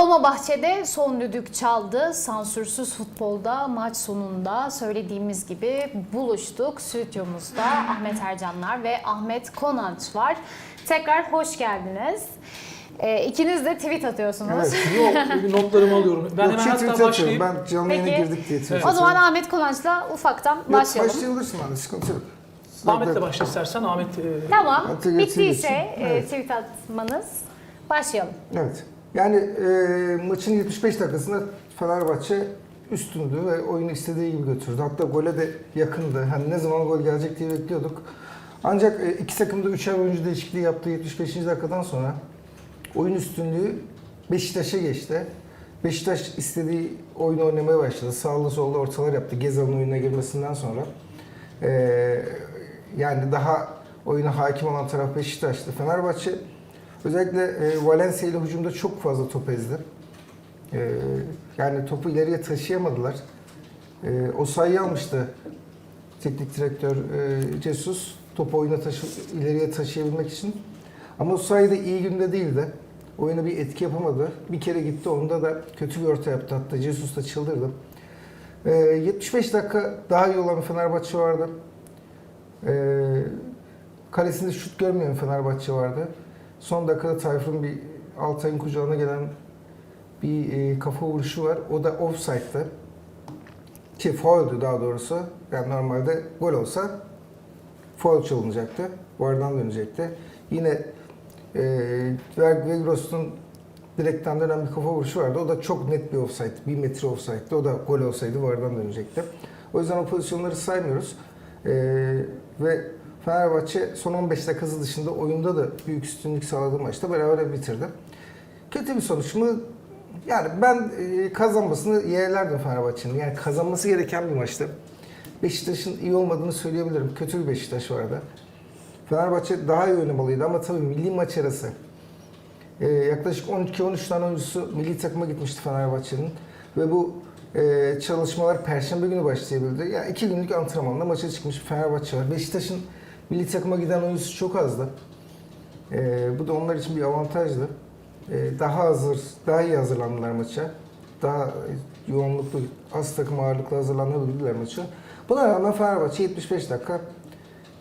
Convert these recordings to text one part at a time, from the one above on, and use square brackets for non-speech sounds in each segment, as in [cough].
Dolmabahçe'de son düdük çaldı. Sansürsüz futbolda maç sonunda söylediğimiz gibi buluştuk. Stüdyomuzda Ahmet Ercanlar ve Ahmet Konanç var. Tekrar hoş geldiniz. Ee, ikiniz de tweet atıyorsunuz. Evet. [laughs] Yok, notlarımı alıyorum. Ben Yok, hemen şey hatta tweet başlayayım. Ben canlı yayına Peki. girdik diye tweet O zaman. Ahmet Konanç'la ufaktan Yok, başlayalım. başlayabilirsin hani sıkıntı yok. Ahmet'le başla istersen. Ahmet e, Tamam. Bittiyse e, Evet. tweet atmanız başlayalım. Evet. Yani e, maçın 75 dakikasında Fenerbahçe üstündü ve oyunu istediği gibi götürdü. Hatta gole de yakındı. Hani ne zaman gol gelecek diye bekliyorduk. Ancak e, iki takım da üçer oyuncu değişikliği yaptığı 75. dakikadan sonra oyun üstünlüğü Beşiktaş'a geçti. Beşiktaş istediği oyunu oynamaya başladı. Sağlı solda ortalar yaptı. Gezal'ın oyuna girmesinden sonra. E, yani daha oyuna hakim olan taraf Beşiktaş'tı. Fenerbahçe özellikle e, Valencia ile hücumda çok fazla top ezdi. E, yani topu ileriye taşıyamadılar. E, o sayıyı almıştı teknik direktör e, Jesus topu oyuna taşı, ileriye taşıyabilmek için. Ama o sayıda iyi günde değildi. Oyuna bir etki yapamadı. Bir kere gitti onda da kötü bir orta yaptı hatta Jesus da çıldırdı. E, 75 dakika daha iyi olan Fenerbahçe vardı. E, kalesinde şut görmeyen Fenerbahçe vardı. Son dakikada Tayfun bir Altay'ın kucağına gelen bir e, kafa vuruşu var. O da offside'dı. Ki fauldü daha doğrusu. Yani normalde gol olsa foul çalınacaktı. Vardan dönecekti. Yine e, Vegros'un direkten dönen bir kafa vuruşu vardı. O da çok net bir offside. Bir metre offside'di. O da gol olsaydı vardan dönecekti. O yüzden o pozisyonları saymıyoruz. E, ve Fenerbahçe son 15 dakikası dışında oyunda da büyük üstünlük sağladığı maçta beraber bitirdi. Kötü bir sonuç mu? Yani ben e, kazanmasını yeğlerdim Fenerbahçe'nin. Yani kazanması gereken bir maçtı. Beşiktaş'ın iyi olmadığını söyleyebilirim. Kötü bir Beşiktaş vardı. Fenerbahçe daha iyi oynamalıydı ama tabii milli maç arası. E, yaklaşık 12-13 tane oyuncusu milli takıma gitmişti Fenerbahçe'nin. Ve bu e, çalışmalar Perşembe günü başlayabildi. Yani iki günlük antrenmanla maça çıkmış Fenerbahçe var. Beşiktaş'ın milli takıma giden oyuncusu çok azdı. E, bu da onlar için bir avantajdı. E, daha hazır, daha iyi hazırlandılar maça. Daha yoğunluklu, az takım ağırlıklı hazırlanabildiler maça. Buna rağmen Fenerbahçe 75 dakika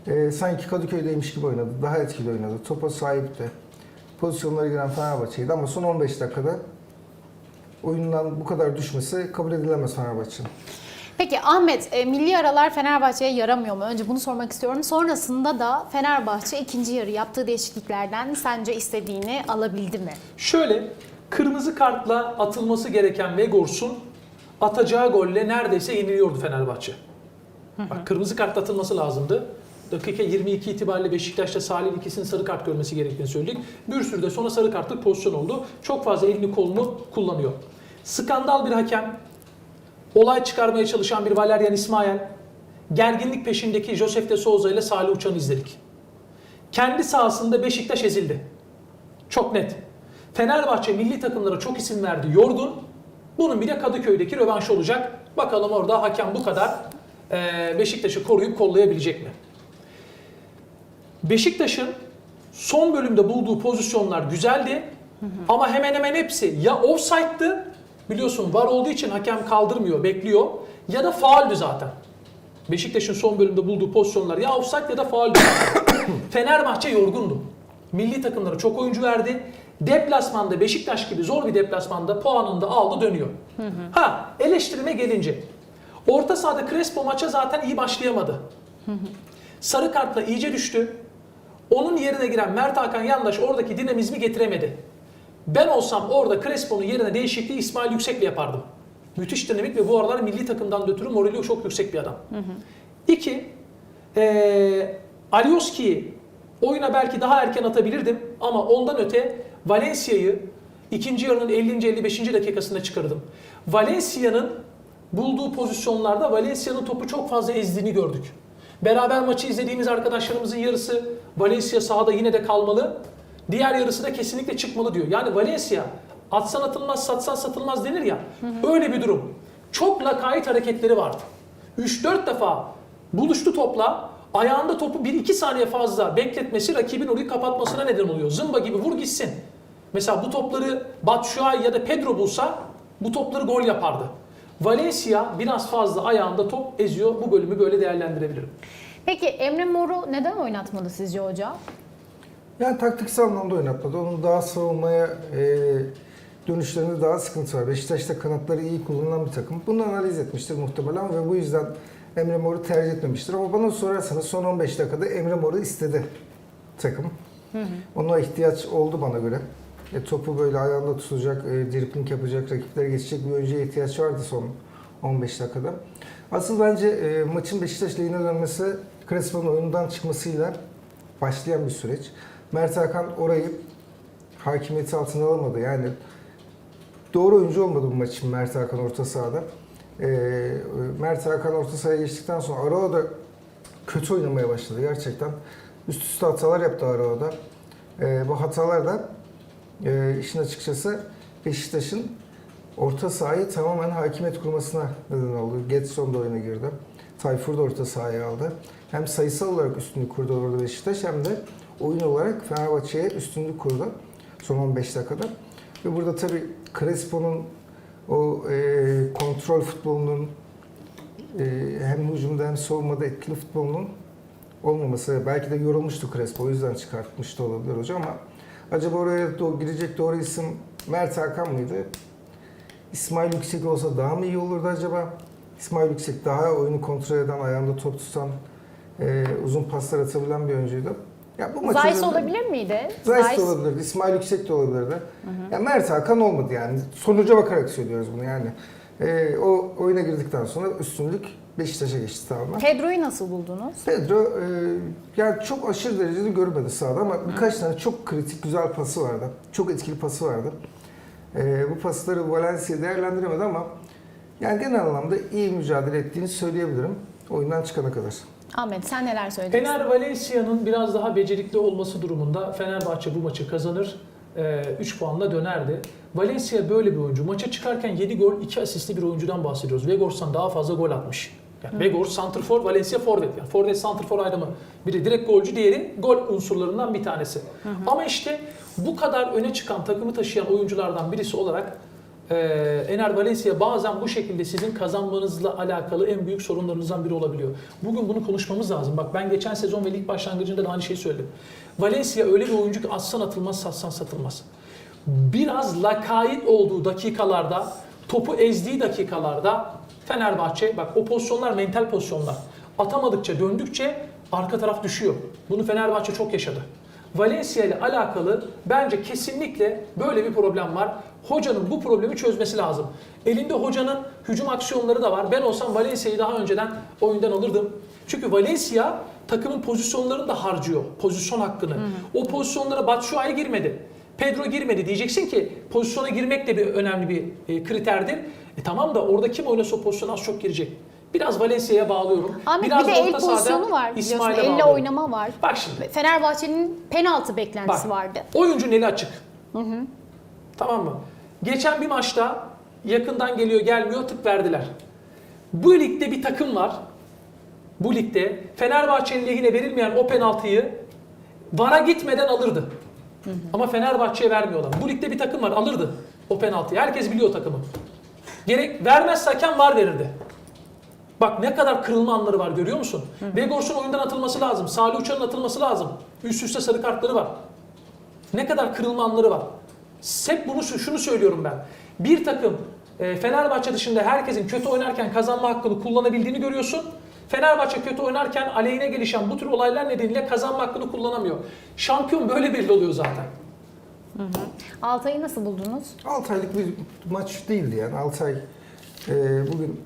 e, sanki Kadıköy'deymiş gibi oynadı. Daha etkili oynadı. Topa sahipti. Pozisyonlara giren Fenerbahçe'ydi ama son 15 dakikada oyundan bu kadar düşmesi kabul edilemez Fenerbahçe'nin. Peki Ahmet, e, milli aralar Fenerbahçe'ye yaramıyor mu? Önce bunu sormak istiyorum. Sonrasında da Fenerbahçe ikinci yarı yaptığı değişikliklerden sence istediğini alabildi mi? şöyle kırmızı kartla atılması gereken Vegors'un atacağı golle neredeyse yeniliyordu Fenerbahçe. Bak kırmızı kart atılması lazımdı. Dakika 22 itibariyle Beşiktaş'ta Salih'in ikisinin sarı kart görmesi gerektiğini söyledik. Bir sürü de sonra sarı kartlık pozisyon oldu. Çok fazla elini kolunu kullanıyor. Skandal bir hakem, olay çıkarmaya çalışan bir Valerian İsmail, gerginlik peşindeki Josef de Souza ile Salih Uçan'ı izledik. Kendi sahasında Beşiktaş ezildi. Çok net. Fenerbahçe milli takımlara çok isim verdi. Yorgun. Bunun bir de Kadıköy'deki rövanşı olacak. Bakalım orada hakem bu kadar eee, Beşiktaş'ı koruyup kollayabilecek mi? Beşiktaş'ın son bölümde bulduğu pozisyonlar güzeldi. Ama hemen hemen hepsi ya offside'dı. Biliyorsun var olduğu için hakem kaldırmıyor, bekliyor. Ya da fauldü zaten. Beşiktaş'ın son bölümde bulduğu pozisyonlar ya offside ya da fauldü. [coughs] Fenerbahçe yorgundu. Milli takımlara çok oyuncu verdi. Deplasmanda Beşiktaş gibi zor bir deplasmanda puanını da aldı dönüyor. Ha eleştirime gelince. Orta sahada Crespo maça zaten iyi başlayamadı. Sarı kartla iyice düştü. Onun yerine giren Mert Hakan Yandaş oradaki dinamizmi getiremedi. Ben olsam orada Crespo'nun yerine değişikliği İsmail Yüksek'le yapardım. Müthiş dinamik ve bu aralar milli takımdan ötürü morali çok yüksek bir adam. İki, ee, Alioski'yi oyuna belki daha erken atabilirdim ama ondan öte Valencia'yı ikinci yarının 50. 55. dakikasında çıkardım. Valencia'nın bulduğu pozisyonlarda Valencia'nın topu çok fazla ezdiğini gördük. Beraber maçı izlediğimiz arkadaşlarımızın yarısı Valencia sahada yine de kalmalı. Diğer yarısı da kesinlikle çıkmalı diyor. Yani Valencia atsan atılmaz, satsan satılmaz denir ya. Öyle bir durum. Çok lakayt hareketleri vardı. 3-4 defa buluştu topla. Ayağında topu 1-2 saniye fazla bekletmesi rakibin orayı kapatmasına neden oluyor. Zımba gibi vur gitsin. Mesela bu topları Batshuayi ya da Pedro bulsa bu topları gol yapardı. Valencia biraz fazla ayağında top eziyor. Bu bölümü böyle değerlendirebilirim. Peki Emre Mor'u neden oynatmadı sizce hoca? Yani taktiksel anlamda oynatmadı. Onun daha savunmaya e, dönüşlerinde daha sıkıntı var. Beşiktaş'ta kanatları iyi kullanılan bir takım. Bunu analiz etmiştir muhtemelen ve bu yüzden Emre Mor'u tercih etmemiştir. Ama bana sorarsanız son 15 dakikada Emre Mor'u istedi takım. Ona ihtiyaç oldu bana göre. E, topu böyle ayağında tutacak, e, dribling yapacak, rakiplere geçecek bir oyuncuya ihtiyaç vardı son 15 dakikada. Asıl bence e, maçın Beşiktaş lehine dönmesi Crespo'nun oyundan çıkmasıyla başlayan bir süreç. Mert Hakan orayı hakimiyeti altına alamadı. Yani doğru oyuncu olmadı bu maç için Mert Hakan orta sahada. Ee, Mert Hakan orta sahaya geçtikten sonra Arao da kötü oynamaya başladı gerçekten. Üst üste hatalar yaptı Arao'da. Ee, bu hatalar da e, işin açıkçası Beşiktaş'ın orta sahayı tamamen hakimiyet kurmasına neden oldu. Getson da oyuna girdi. Tayfur da orta sahaya aldı. Hem sayısal olarak üstünlük kurdu orada Beşiktaş hem de oyun olarak Fenerbahçe'ye üstünlük kurdu son 15 dakikada. Ve burada tabii Crespo'nun o e, kontrol futbolunun e, hem hücumda hem savunmada etkili futbolunun olmaması belki de yorulmuştu Crespo o yüzden çıkartmış da olabilir hocam ama acaba oraya do- girecek doğru isim Mert Hakan mıydı? İsmail Yüksek olsa daha mı iyi olurdu acaba? İsmail Yüksek daha oyunu kontrol eden, ayağında top tutan, e, uzun paslar atabilen bir oyuncuydu. Ya bu Zayis olabilir miydi? Zayis de olabilirdi, İsmail Yüksek de olabilirdi. Ya Mert Hakan olmadı yani. Sonuca bakarak söylüyoruz bunu yani. Ee, o oyuna girdikten sonra üstünlük Beşiktaş'a geçti tamamen. Pedro'yu nasıl buldunuz? Pedro e, yani çok aşırı derecede görmedi sahada ama birkaç tane çok kritik güzel pası vardı. Çok etkili pası vardı. E, bu pasları Valencia değerlendiremedi ama yani genel anlamda iyi mücadele ettiğini söyleyebilirim oyundan çıkana kadar. Ahmet sen neler söyleyeceksin? Fener Valencia'nın biraz daha becerikli olması durumunda Fenerbahçe bu maçı kazanır. 3 puanla dönerdi. Valencia böyle bir oyuncu. Maça çıkarken 7 gol, 2 asistli bir oyuncudan bahsediyoruz. Vegors'tan daha fazla gol atmış. Yani Vegors santrfor, Valencia forvet. Yani forvet santrfor ayrımı. Biri direkt golcü, diğeri gol unsurlarından bir tanesi. Ama işte bu kadar öne çıkan, takımı taşıyan oyunculardan birisi olarak e, Ener Valencia bazen bu şekilde sizin kazanmanızla alakalı en büyük sorunlarınızdan biri olabiliyor. Bugün bunu konuşmamız lazım. Bak ben geçen sezon ve lig başlangıcında da aynı şeyi söyledim. Valencia öyle bir oyuncu ki atsan atılmaz, satsan satılmaz. Biraz lakayt olduğu dakikalarda, topu ezdiği dakikalarda Fenerbahçe, bak o pozisyonlar mental pozisyonlar. Atamadıkça, döndükçe arka taraf düşüyor. Bunu Fenerbahçe çok yaşadı. Valencia ile alakalı bence kesinlikle böyle bir problem var. Hocanın bu problemi çözmesi lazım. Elinde hocanın hücum aksiyonları da var. Ben olsam Valencia'yı daha önceden oyundan alırdım. Çünkü Valencia takımın pozisyonlarını da harcıyor. Pozisyon hakkını. O pozisyonlara Batshuayi girmedi. Pedro girmedi diyeceksin ki pozisyona girmek de bir önemli bir e, kriterdir. E tamam da orada kim oynasa o pozisyona az çok girecek. Biraz Valencia'ya bağlıyorum. Ahmet Biraz bir de da el pozisyonu var biliyorsun. Elle bağlıyorum. oynama var. Bak şimdi. Fenerbahçe'nin penaltı beklentisi Bak, vardı. Oyuncunun eli açık. Tamam mı? Geçen bir maçta yakından geliyor gelmiyor tık verdiler. Bu ligde bir takım var. Bu ligde Fenerbahçe'nin lehine verilmeyen o penaltıyı VAR'a gitmeden alırdı. Ama Fenerbahçe'ye vermiyorlar. Bu ligde bir takım var alırdı o penaltıyı. Herkes biliyor takımı. Gerek vermezse hakem var verirdi. Bak ne kadar kırılma anları var görüyor musun? Vegors'un oyundan atılması lazım. Salih Uçan'ın atılması lazım. Üst üste sarı kartları var. Ne kadar kırılma anları var. Hep bunu şunu söylüyorum ben. Bir takım e, Fenerbahçe dışında herkesin kötü oynarken kazanma hakkını kullanabildiğini görüyorsun. Fenerbahçe kötü oynarken aleyhine gelişen bu tür olaylar nedeniyle kazanma hakkını kullanamıyor. Şampiyon böyle belli oluyor zaten. Altay'ı nasıl buldunuz? 6 aylık bir maç değildi yani. 6 ay e, bugün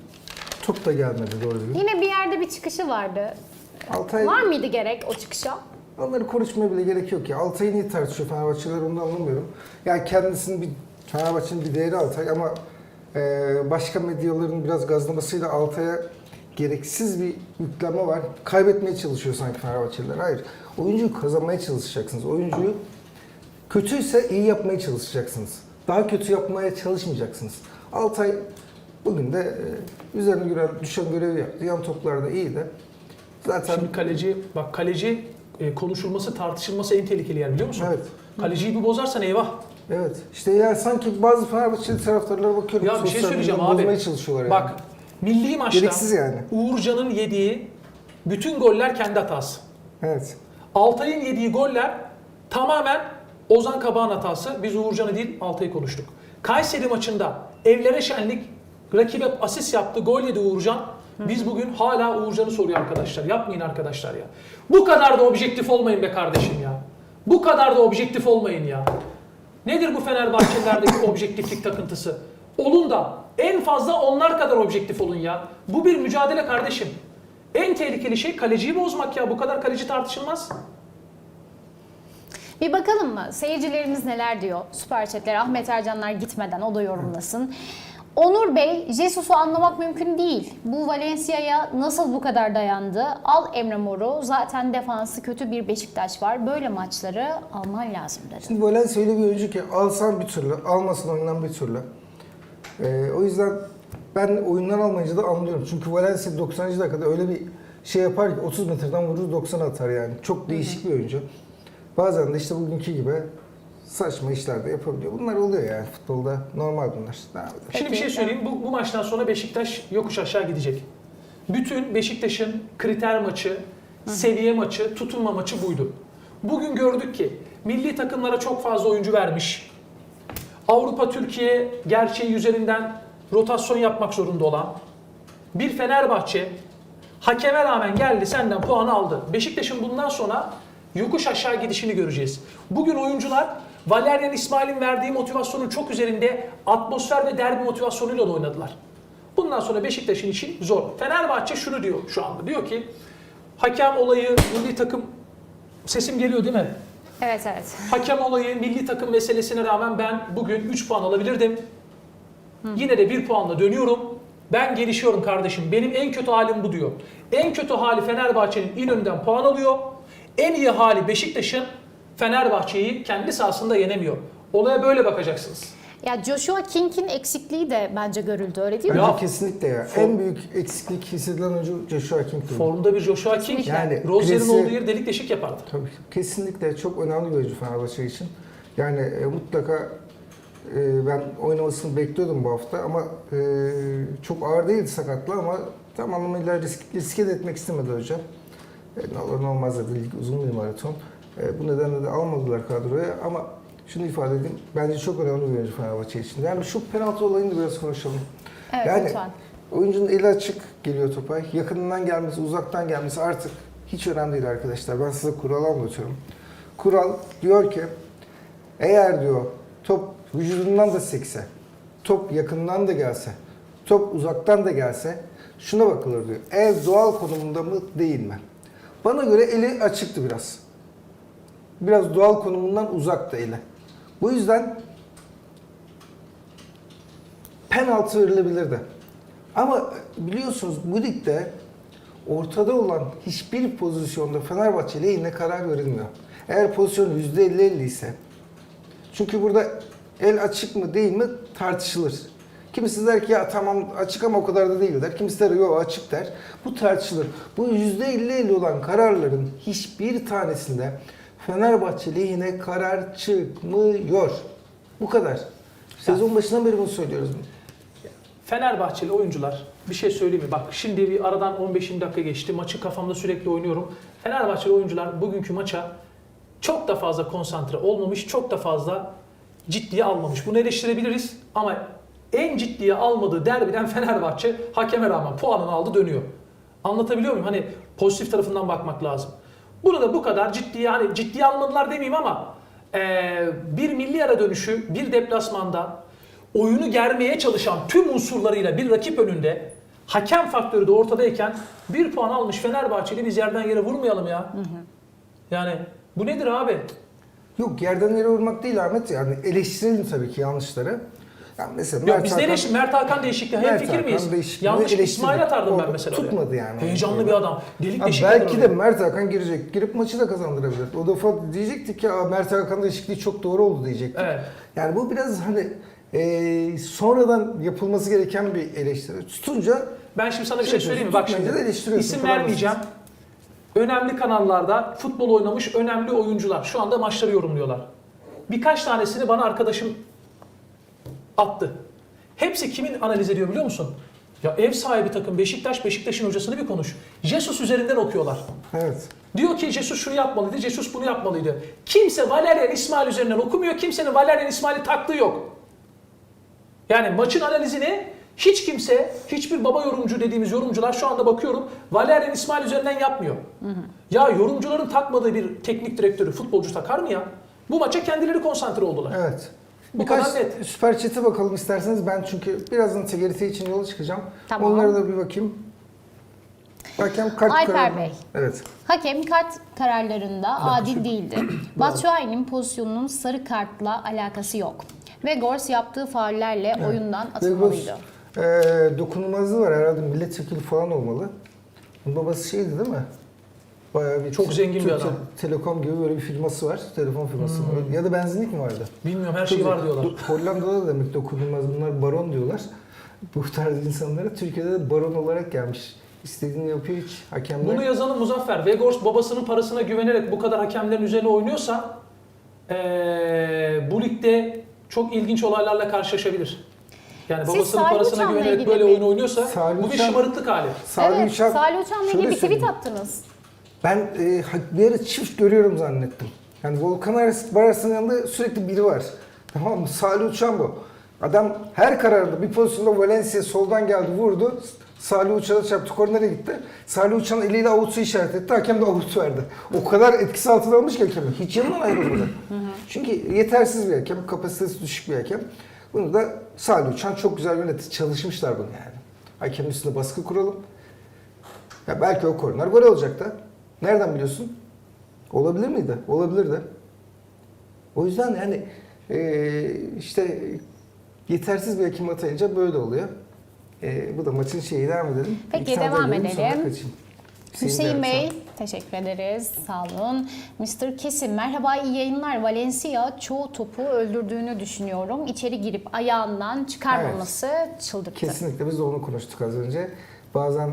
top da gelmedi doğru düzgün. Yine bir yerde bir çıkışı vardı. 6 ay Var mıydı gerek o çıkışa? onları konuşmaya bile gerek yok ya. Altay'ı niye tartışıyor Fenerbahçeliler onu anlamıyorum. Yani kendisinin bir Fenerbahçe'nin bir değeri Altay ama e, başka medyaların biraz gazlamasıyla Altay'a gereksiz bir yüklenme var. Kaybetmeye çalışıyor sanki Fenerbahçeliler. Hayır. Oyuncuyu kazanmaya çalışacaksınız. Oyuncuyu kötüyse iyi yapmaya çalışacaksınız. Daha kötü yapmaya çalışmayacaksınız. Altay bugün de e, üzerine göre düşen görevi yaptı. Yan toplarda iyiydi. Zaten Şimdi kaleci, bak kaleci e, konuşulması, tartışılması en tehlikeli yer biliyor musun? Evet. Kaleciyi bir bozarsan eyvah. Evet. İşte yani sanki bazı Fenerbahçeli taraftarlara bakıyorum. Ya bir şey söyleyeceğim abi. Bozmaya çalışıyorlar yani. Bak milli maçta Gereksiz yani. Uğurcan'ın yediği bütün goller kendi hatası. Evet. Altay'ın yediği goller tamamen Ozan Kabak'ın hatası. Biz Uğurcan'ı değil Altay'ı konuştuk. Kayseri maçında evlere şenlik rakibe asist yaptı, gol yedi Uğurcan. Biz bugün hala Uğurcan'ı soruyor arkadaşlar. Yapmayın arkadaşlar ya. Bu kadar da objektif olmayın be kardeşim ya. Bu kadar da objektif olmayın ya. Nedir bu Fenerbahçelilerdeki [laughs] objektiflik takıntısı? Olun da en fazla onlar kadar objektif olun ya. Bu bir mücadele kardeşim. En tehlikeli şey kaleciyi bozmak ya. Bu kadar kaleci tartışılmaz. Bir bakalım mı? Seyircilerimiz neler diyor? Süper chatler Ahmet Ercanlar gitmeden o da yorumlasın. Onur Bey, Jesus'u anlamak mümkün değil. Bu Valencia'ya nasıl bu kadar dayandı? Al Emre Mor'u. Zaten defansı kötü bir Beşiktaş var. Böyle maçları alman lazım dedi. Şimdi Valencia öyle bir oyuncu ki alsan bir türlü, almasan oyundan bir türlü. Ee, o yüzden ben oyundan almayınca da anlıyorum. Çünkü Valencia 90. dakikada öyle bir şey yapar ki 30 metreden vurur 90 atar yani. Çok değişik bir oyuncu. Bazen de işte bugünkü gibi saçma işler de yapabiliyor. Bunlar oluyor yani futbolda. Normal bunlar. Ne yapalım? Şimdi bir şey söyleyeyim. Bu, bu maçtan sonra Beşiktaş yokuş aşağı gidecek. Bütün Beşiktaş'ın kriter maçı, seviye maçı, tutunma maçı buydu. Bugün gördük ki milli takımlara çok fazla oyuncu vermiş. Avrupa Türkiye gerçeği üzerinden rotasyon yapmak zorunda olan bir Fenerbahçe hakeme rağmen geldi senden puanı aldı. Beşiktaş'ın bundan sonra yokuş aşağı gidişini göreceğiz. Bugün oyuncular Valerian İsmail'in verdiği motivasyonun çok üzerinde atmosfer ve derbi motivasyonuyla da oynadılar. Bundan sonra Beşiktaş'ın işi zor. Fenerbahçe şunu diyor şu anda. Diyor ki hakem olayı milli takım sesim geliyor değil mi? Evet evet. Hakem olayı milli takım meselesine rağmen ben bugün 3 puan alabilirdim. Yine de 1 puanla dönüyorum. Ben gelişiyorum kardeşim. Benim en kötü halim bu diyor. En kötü hali Fenerbahçe'nin İnönü'nden puan alıyor. En iyi hali Beşiktaş'ın Fenerbahçe'yi kendi sahasında yenemiyor. Olaya böyle bakacaksınız. Ya Joshua King'in eksikliği de bence görüldü öyle değil mi? Bence Ya- kesinlikle ya. For- En büyük eksiklik hissedilen oyuncu Joshua King'ti. Formda bir Joshua King. Yani Rozier'in klasi- olduğu yeri delik deşik yapardı. Tabii kesinlikle çok önemli bir oyuncu Fenerbahçe için. Yani e, mutlaka e, ben oynamasını bekliyordum bu hafta ama e, çok ağır değildi sakatlı ama tam anlamıyla risk, riske de etmek istemedi hocam. E, ne olur ne olmaz dedi lig uzun bir maraton. E, bu nedenle de almadılar kadroya ama şunu ifade edeyim. Bence çok önemli bir oyuncu Fenerbahçe için. Yani şu penaltı olayını da biraz konuşalım. Evet yani lütfen. oyuncunun eli açık geliyor topa. Yakınından gelmesi, uzaktan gelmesi artık hiç önemli değil arkadaşlar. Ben size kural anlatıyorum. Kural diyor ki eğer diyor top vücudundan da sekse, top yakından da gelse, top uzaktan da gelse şuna bakılır diyor. Eğer doğal konumunda mı değil mi? Bana göre eli açıktı biraz. Biraz doğal konumundan uzaktı eli. Bu yüzden penaltı verilebilirdi. Ama biliyorsunuz bu ligde ortada olan hiçbir pozisyonda Fenerbahçe lehine karar verilmiyor. Eğer pozisyon %50-50 ise çünkü burada el açık mı değil mi tartışılır. Kimisi der ki ya tamam açık ama o kadar da değil der. Kimisi der yok açık der. Bu tartışılır. Bu %50-50 olan kararların hiçbir tanesinde Fenerbahçe lehine karar çıkmıyor. Bu kadar. Sezon başından beri bunu söylüyoruz. Fenerbahçeli oyuncular bir şey söyleyeyim mi? Bak şimdi bir aradan 15-20 dakika geçti. Maçı kafamda sürekli oynuyorum. Fenerbahçeli oyuncular bugünkü maça çok da fazla konsantre olmamış, çok da fazla ciddiye almamış. Bunu eleştirebiliriz ama en ciddiye almadığı derbiden Fenerbahçe hakeme rağmen puanını aldı dönüyor. Anlatabiliyor muyum? Hani pozitif tarafından bakmak lazım. Bunu da bu kadar ciddiye hani ciddiye almadılar demeyeyim ama eee, bir milli ara dönüşü bir deplasmanda oyunu germeye çalışan tüm unsurlarıyla bir rakip önünde hakem faktörü de ortadayken bir puan almış Fenerbahçeli biz yerden yere vurmayalım ya. Yani bu nedir abi? Yok yerden yere vurmak değil Ahmet yani eleştirelim tabii ki yanlışları. Yani mesela Yok biz Hakan- ne eleştir? Mert Hakan değişikliği hem Mert fikir Hakan miyiz? değişikliğini Yanlış eleştirdik. İsmail atardım ben Orada mesela. oraya. tutmadı yani. Heyecanlı bir adam. Delik Ha, deşik belki de oraya. Mert Hakan girecek. Girip maçı da kazandırabilir. O defa diyecektik ki "Aa, Mert Hakan değişikliği çok doğru oldu diyecektik. Evet. Yani bu biraz hani e, sonradan yapılması gereken bir eleştiri. Tutunca Ben şimdi sana bir Şey şey söyleyeyim mi? Bak tutmayınca da şimdi eleştiriyorsun, isim falan vermeyeceğim. Önemli kanallarda futbol oynamış önemli oyuncular şu anda maçları yorumluyorlar. birkaç tanesini bana arkadaşım attı. Hepsi kimin analiz ediyor biliyor musun? Ya ev sahibi takım Beşiktaş, Beşiktaş'ın hocasını bir konuş. Jesus üzerinden okuyorlar. Evet. Diyor ki Jesus şunu yapmalıydı, Jesus bunu yapmalıydı. Kimse Valerian İsmail üzerinden okumuyor, kimsenin Valerian İsmail'i taktığı yok. Yani maçın analizini hiç kimse, hiçbir baba yorumcu dediğimiz yorumcular şu anda bakıyorum Valerian İsmail üzerinden yapmıyor. Ya yorumcuların takmadığı bir teknik direktörü futbolcu takar mı ya? Bu maça kendileri konsantre oldular. Evet. Bu Birkaç kadar net. süper chat'e bakalım isterseniz. Ben çünkü birazdan TGRT için yola çıkacağım. Tamam. Onlara da bir bakayım. Hakem kart Alper kararı- Bey. Evet. Hakem kart kararlarında adil değildi. [clears throat] Batshuayi'nin pozisyonunun sarı kartla alakası yok. Ve Gors yaptığı faullerle oyundan atılmalıydı. Ve bu, e, dokunulmazlığı var herhalde milletvekili falan olmalı. Bunun babası şeydi değil mi? Bayağı bir Çok zengin bir adam. Telekom gibi böyle bir firması var. Telefon firması. Hmm. Ya da benzinlik mi vardı? Bilmiyorum her şey var diyorlar. Hollanda'da da demek dokunulmaz. Bunlar baron diyorlar. Bu tarz insanlara Türkiye'de de baron olarak gelmiş. İstediğini yapıyor hiç. Hakemler Bunu yazanın Muzaffer. Vegors babasının parasına güvenerek bu kadar hakemlerin üzerine oynuyorsa eee, bu ligde çok ilginç olaylarla karşılaşabilir. Yani Siz babasının Salih parasına Uçan'la güvenerek böyle oyun oynuyorsa Salih bu bir Uçan- şımarıklık hali. Salih evet, Uçak- Salih Uçan'la ilgili bir tweet attınız. Ben e, bir ara çift görüyorum zannettim. Yani Volkan Aras- Baras'ın yanında sürekli biri var. Tamam mı? Salih Uçan bu. Adam her kararda bir pozisyonda Valencia soldan geldi vurdu. Salih Uçan'a çarptı. Kornere gitti. Salih Uçan eliyle avutu işaret etti. Hakem de avut verdi. O kadar etkisi altına almış ki hakemi. Hiç yanından ayrılmadı. Çünkü yetersiz bir hakem. Kapasitesi düşük bir hakem. Bunu da Salih Uçan çok güzel yönetti. Çalışmışlar bunu yani. Hakemin üstünde baskı kuralım. Ya belki o korner gol olacak da. Nereden biliyorsun? Olabilir miydi? Olabilirdi. O yüzden yani eee, işte yetersiz bir hakim atayınca böyle oluyor. Eee, bu da maçın şeyi devam edelim. Peki, İki devam edelim. Hüseyin Bey, teşekkür ederiz. Sağ olun. Mr. Kesim, merhaba iyi yayınlar. Valencia çoğu topu öldürdüğünü düşünüyorum. İçeri girip ayağından çıkarmaması çıldırttı. Kesinlikle biz de onu konuştuk az önce. Bazen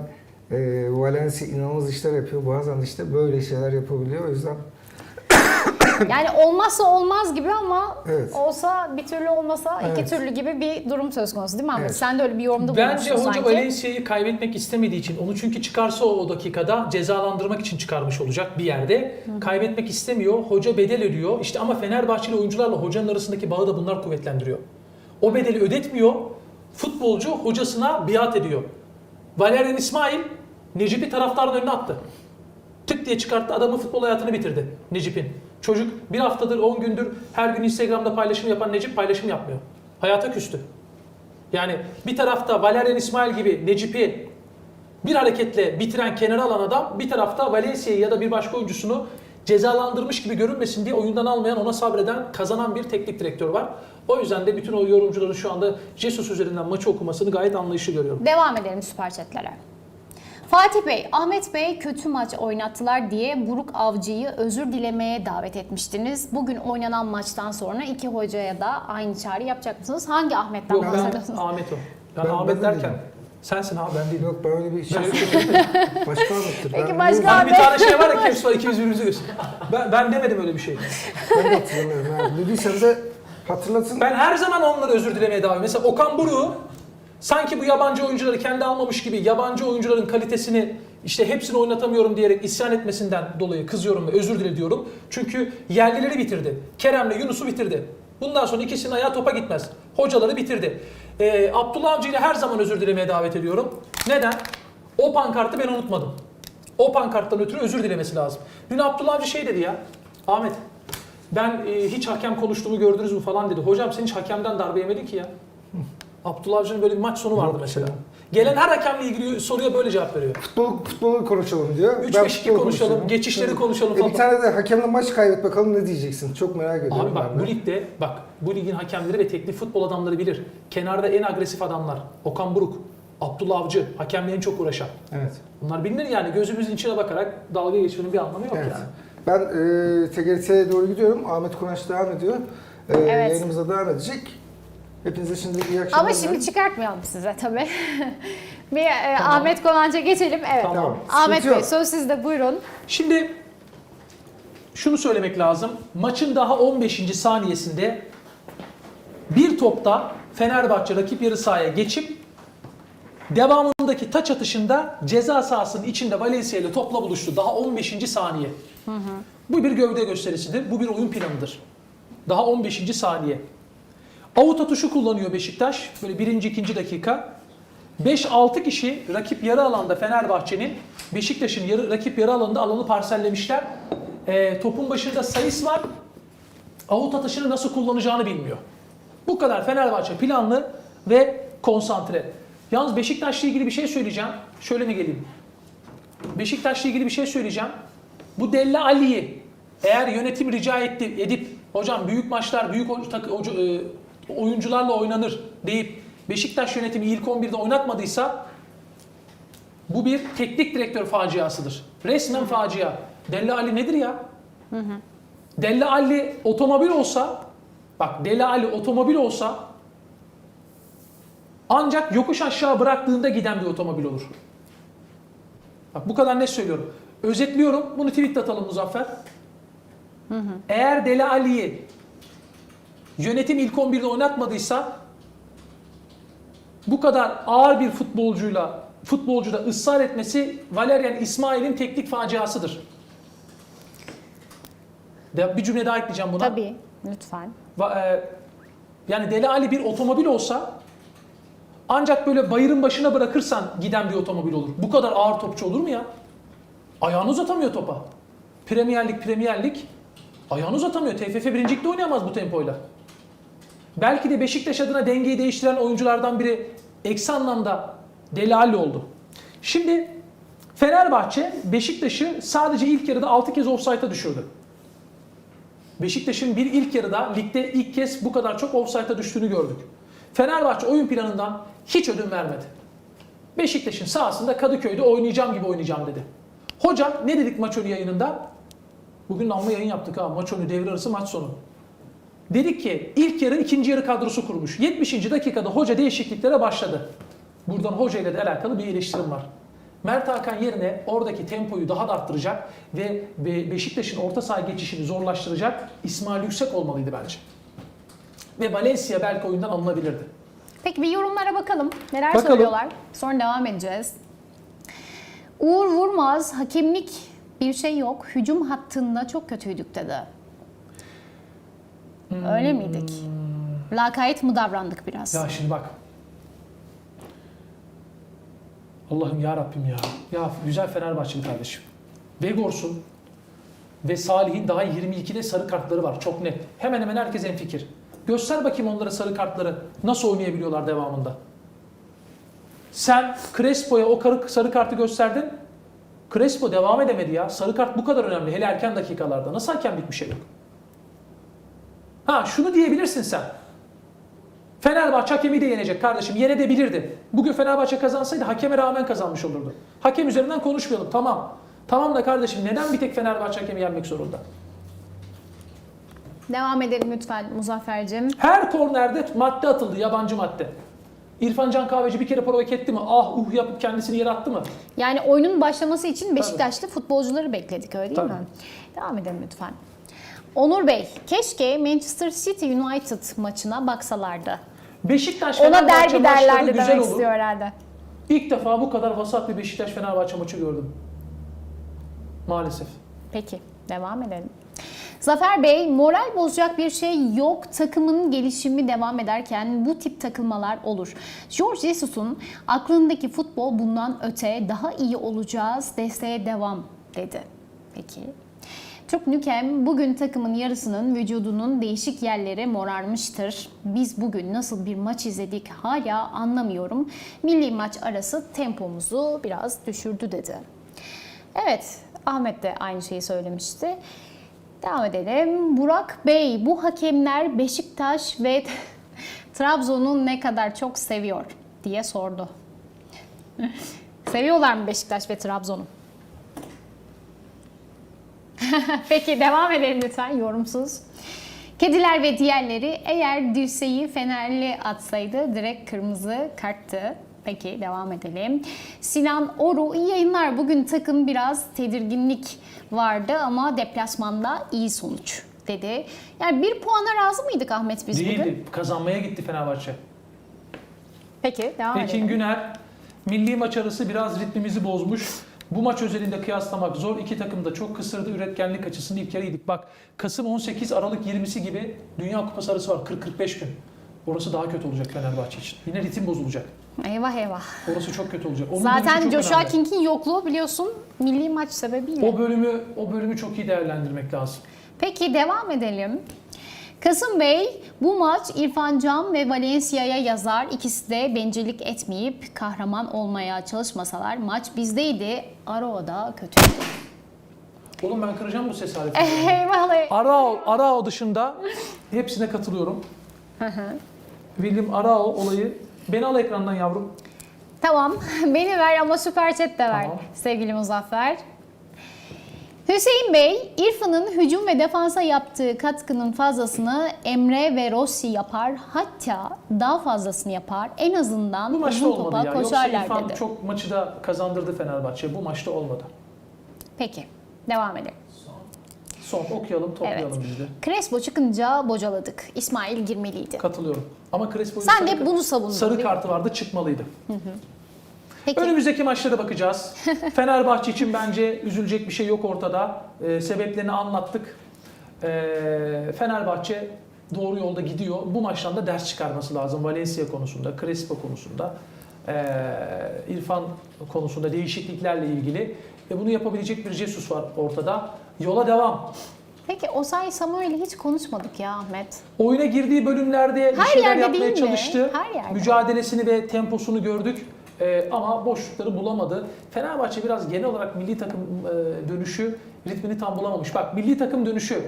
eee Valencia inanılmaz işler yapıyor. Bazen işte böyle şeyler yapabiliyor. O yüzden [coughs] Yani olmazsa olmaz gibi ama Evet. olsa bir türlü olmasa iki Evet. türlü gibi bir durum söz konusu değil mi Ahmet? Evet. Sen de öyle bir yorumda Bence bulunmuştun hoca. Valencia'yı kaybetmek istemediği için onu çünkü çıkarsa o, o dakikada cezalandırmak için çıkarmış olacak bir yerde. Kaybetmek istemiyor. Hoca bedel ödüyor. İşte ama Fenerbahçeli oyuncularla hocanın arasındaki bağı da bunlar kuvvetlendiriyor. O bedeli ödetmiyor. Futbolcu hocasına biat ediyor. Valerian İsmail Necip'i taraftarın önüne attı. Tık diye çıkarttı adamın futbol hayatını bitirdi Necip'in. Çocuk bir haftadır 10 gündür her gün Instagram'da paylaşım yapan Necip paylaşım yapmıyor. Hayata küstü. Yani bir tarafta Valerian İsmail gibi Necip'i bir hareketle bitiren kenara alan adam bir tarafta Valencia'yı ya da bir başka oyuncusunu cezalandırmış gibi görünmesin diye oyundan almayan ona sabreden kazanan bir teknik direktör var. O yüzden de bütün o yorumcuların şu anda Jesus üzerinden maçı okumasını gayet anlayışlı görüyorum. Devam edelim süper chatlere. Fatih Bey, Ahmet Bey kötü maç oynattılar diye Buruk Avcı'yı özür dilemeye davet etmiştiniz. Bugün oynanan maçtan sonra iki hocaya da aynı çağrı yapacak mısınız? Hangi Ahmet'ten Yok ben bahsediyorsunuz? Ahmet o. Ben, Ben- Ahmet ben de derken. Sensin ha ben değilim. yok ben öyle bir şey. [laughs] Başka Ahmet'tir. Peki Ben- başka- Hani bir tane şey var ya Caps var ikimiz birbirimizi gösteriyor. Ben, ben demedim öyle bir şey. Ben de hatırlamıyorum. Yani dediysem de hatırlatın. Ben her zaman onlara özür dilemeye devam Mesela Okan Buruk'u sanki bu yabancı oyuncuları kendi almamış gibi yabancı oyuncuların kalitesini işte hepsini oynatamıyorum diyerek isyan etmesinden dolayı kızıyorum ve özür dile diyorum. Çünkü yerlileri bitirdi. Kerem'le Yunus'u bitirdi. Bundan sonra ikisinin ayağı topa gitmez. Hocaları bitirdi. Ee, Abdullah Avcı ile her zaman özür dilemeye davet ediyorum. Neden? O pankartı ben unutmadım. O pankarttan ötürü özür dilemesi lazım. Dün Abdullah Avcı şey dedi ya. Ahmet ben e, hiç hakem konuştuğumu gördünüz mü falan dedi. Hocam sen hiç hakemden darbe yemedin ki ya. Abdullah Avcı'nın böyle bir maç sonu vardı mesela. Gelen her hakemle ilgili soruya böyle cevap veriyor. Futbol, futbolu konuşalım diyor. 3-5-2 Ben futbol konuşalım, konuşuyorum. geçişleri konuşalım E falan. bir tane de hakemle maç kaybet bakalım ne diyeceksin. Çok merak ediyorum. Abi bak ben de. bu ligde bak bu ligin hakemleri ve teknik futbol adamları bilir. Kenarda en agresif adamlar. Okan Buruk, Abdullah Avcı, hakemle en çok uğraşan. Evet. Bunlar bilinir yani gözümüzün içine bakarak dalga geçmenin bir anlamı yok evet. yani. Ben e, TGRT'ye doğru gidiyorum. Ahmet Konaş devam ediyor. E, Evet. Yayınımıza devam edecek. Hepinize şimdi iyi akşamlar. Ama şimdi çıkartmayalım size tabii. [laughs] bir e, Ahmet Konanç'a geçelim. Evet. Tamam. Ahmet Sıkıntı Bey yok. söz sizde buyurun. Şimdi şunu söylemek lazım. Maçın daha 15. saniyesinde bir topta Fenerbahçe rakip yarı sahaya geçip devamındaki taç atışında ceza sahasının içinde Valencia ile topla buluştu. Daha 15. saniye. Bu bir gövde gösterisidir. Bu bir oyun planıdır. Daha 15. saniye. Avut atışu kullanıyor Beşiktaş. Böyle birinci, ikinci dakika. 5-6 kişi rakip yarı alanda Fenerbahçe'nin Beşiktaş'ın yarı, rakip yarı alanında alanı parsellemişler. Ee, topun başında Sayıs var. Avut atışını nasıl kullanacağını bilmiyor. Bu kadar Fenerbahçe planlı ve konsantre. Yalnız Beşiktaş'la ilgili bir şey söyleyeceğim. Şöyle mi geleyim? Beşiktaş'la ilgili bir şey söyleyeceğim. Bu Della Ali'yi eğer yönetim rica etti, edip hocam büyük maçlar büyük hoca- e, oyuncularla oynanır deyip Beşiktaş yönetimi ilk 11'de oynatmadıysa bu bir teknik direktör faciasıdır. Resmen facia. Della Ali nedir ya? Della Ali otomobil olsa bak Della Ali otomobil olsa ancak yokuş aşağı bıraktığında giden bir otomobil olur. Bak bu kadar ne söylüyorum. Özetliyorum. Bunu tweet atalım Muzaffer. Eğer Deli Ali'yi yönetim ilk 11'de oynatmadıysa bu kadar ağır bir futbolcuyla futbolcuda ısrar etmesi Valerian İsmail'in teknik faciasıdır. De- Bir cümle daha ekleyeceğim buna. Tabii, lütfen. Va- e, yani Deli Ali bir otomobil olsa ancak böyle bayırın başına bırakırsan giden bir otomobil olur. Bu kadar ağır topçu olur mu ya? Ayağını uzatamıyor topa. Premier Lig, Premier Lig ayağını uzatamıyor. TFF 1. Lig'de oynayamaz bu tempoyla. Belki de Beşiktaş adına dengeyi değiştiren oyunculardan biri eksi anlamda Deli Ali oldu. Şimdi Fenerbahçe Beşiktaş'ı sadece ilk yarıda 6 kez offside'a düşürdü. Beşiktaş'ın bir ilk yarıda ligde ilk kez bu kadar çok offside'a düştüğünü gördük. Fenerbahçe oyun planından hiç ödün vermedi. Beşiktaş'ın sahasında Kadıköy'de oynayacağım gibi oynayacağım dedi. Hocam ne dedik maç önü yayınında? Bugün amma yayın yaptık ha. Maç önü devre arası maç sonu. Dedik ki ilk yarı ikinci yarı kadrosu kurmuş. 70. dakikada hoca değişikliklere başladı. Buradan hoca ile de alakalı bir eleştirim var. Mert Hakan yerine oradaki tempoyu daha da arttıracak ve Be- Beşiktaş'ın orta saha geçişini zorlaştıracak İsmail Yüksek olmalıydı bence. Ve Valencia belki oyundan alınabilirdi. Peki bir yorumlara bakalım. Neler Bakalım. söylüyorlar? Sonra devam edeceğiz. Uğur Vurmaz, hakemlik bir şey yok. Hücum hattında çok kötüydük dedi. Öyle miydik? Lakayt mı davrandık biraz? Ya şimdi bak. Allah'ım ya Rabbim ya. Ya güzel Fenerbahçeli kardeşim. Vegors'un ve Salih'in daha 22'de sarı kartları var. Çok net. Hemen hemen herkes en fikir. Göster bakayım onlara sarı kartları. Nasıl oynayabiliyorlar devamında. Sen Crespo'ya o karı, sarı kartı gösterdin. Crespo devam edemedi ya. Sarı kart bu kadar önemli. Hele erken dakikalarda. Nasıl hakemlik bir şey yok? Ha şunu diyebilirsin sen. Fenerbahçe hakemi de yenecek kardeşim. Yenebilirdi. Bugün Fenerbahçe kazansaydı hakeme rağmen kazanmış olurdu. Hakem üzerinden konuşmayalım tamam. Tamam da kardeşim neden bir tek Fenerbahçe hakemi yenmek zorunda? Devam edelim lütfen Muzaffer'cim. Her kornerde madde atıldı, yabancı madde. İrfan Can Kahveci bir kere provoke etti mi? Ah uh yapıp kendisini yere attı mı? Yani oyunun başlaması için Beşiktaşlı futbolcuları bekledik öyle değil Tabii. mi? Devam edelim lütfen. Onur Bey, keşke Manchester City United maçına baksalardı. Beşiktaş Ona derbi derlerdi güzel demek olur. istiyor herhalde. İlk defa bu kadar vasat bir Beşiktaş Fenerbahçe maçı gördüm. Maalesef. Peki, devam edelim. Zafer Bey, moral bozacak bir şey yok. Takımın gelişimi devam ederken bu tip takılmalar olur. George Jesus'un aklındaki futbol bundan öte daha iyi olacağız, desteğe devam dedi. Peki. Türk Nükem bugün takımın yarısının vücudunun değişik yerleri morarmıştır. Biz bugün nasıl bir maç izledik hala anlamıyorum. Milli maç arası tempomuzu biraz düşürdü dedi. Evet, Ahmet de aynı şeyi söylemişti. Devam edelim. Burak Bey, bu hakemler Beşiktaş ve [laughs] Trabzon'u ne kadar çok seviyor diye sordu. [laughs] Seviyorlar mı Beşiktaş ve Trabzon'u? [laughs] Peki devam edelim lütfen yorumsuz. Kediler ve diğerleri eğer dirseği Fenerli atsaydı direkt kırmızı karttı Peki devam edelim. Sinan Oru iyi yayınlar. Bugün takım biraz tedirginlik vardı ama deplasmanda iyi sonuç dedi. Yani bir puana razı mıydık Ahmet biz Değildi. bugün? Kazanmaya gitti Fenerbahçe. Peki devam Ekin edelim. Güner, milli maç arası biraz ritmimizi bozmuş. Bu maç özelinde kıyaslamak zor. İki takım da çok kısırdı. Üretkenlik açısından ilk yarıydık. Bak Kasım 18, Aralık 20'si gibi Dünya Kupası arası var. 40-45 gün. Orası daha kötü olacak Fenerbahçe için. Yine ritim bozulacak. Eyvah eyvah. Orası çok kötü olacak. Onun Zaten Joshua önemli. King'in yokluğu biliyorsun milli maç sebebiyle. O bölümü o bölümü çok iyi değerlendirmek lazım. Peki devam edelim. Kasım Bey bu maç İrfan Can ve Valencia'ya yazar. İkisi de bencillik etmeyip kahraman olmaya çalışmasalar maç bizdeydi. Aroa'da kötü. Oğlum ben kıracağım bu ses aleti. [laughs] Eyvallah. Arao, Arao dışında hepsine katılıyorum. [laughs] William Arao olayı. Beni al ekrandan yavrum. Tamam [laughs] beni ver ama süper chat de ver Tamam. sevgili Muzaffer. Hüseyin Bey, İrfan'ın hücum ve defansa yaptığı katkının fazlasını Emre ve Rossi yapar. Hatta daha fazlasını yapar. En azından Bu maçta uzun olmadı topa ya. Yoksa koşarlar İrfan dedi. çok maçı da kazandırdı Fenerbahçe. Bu maçta olmadı. Peki, devam edelim. Son okuyalım, toplayalım Evet. biz de. Crespo çıkınca bocaladık. İsmail girmeliydi. Katılıyorum. Ama Crespo'nun Sen sarı, de bunu savundun. sarı değil mi? kartı vardı çıkmalıydı. Peki. Önümüzdeki maçlara bakacağız. [laughs] Fenerbahçe için bence üzülecek bir şey yok ortada. Ee, sebeplerini anlattık. Ee, Fenerbahçe doğru yolda gidiyor. Bu maçtan da ders çıkarması lazım. Valencia konusunda, Crespo konusunda, ee, İrfan konusunda değişikliklerle ilgili. Ve bunu yapabilecek bir Jesus var ortada. Yola devam. Peki Osay Samuel'i hiç konuşmadık ya Ahmet. Oyuna girdiği bölümlerde bir Her şeyler yerde yapmaya değil mi? çalıştı. Her yerde. Mücadelesini ve temposunu gördük. Ee, ama boşlukları bulamadı. Fenerbahçe biraz genel olarak milli takım e, dönüşü ritmini tam bulamamış. Bak milli takım dönüşü.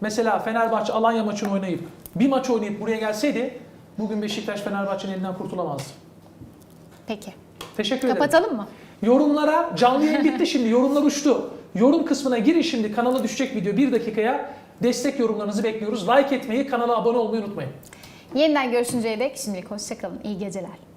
Mesela Fenerbahçe Alanya maçını oynayıp bir maç oynayıp buraya gelseydi bugün Beşiktaş Fenerbahçe'nin elinden kurtulamazdı. Peki. Teşekkür ederim. Kapatalım mı? Yorumlara canlı yayın bitti [laughs] şimdi. Yorumlar uçtu. Yorum kısmına girin şimdi. Kanala düşecek video bir dakikaya. Destek yorumlarınızı bekliyoruz. Like etmeyi, kanala abone olmayı unutmayın. Yeniden görüşünceye dek şimdilik hoşçakalın. İyi geceler.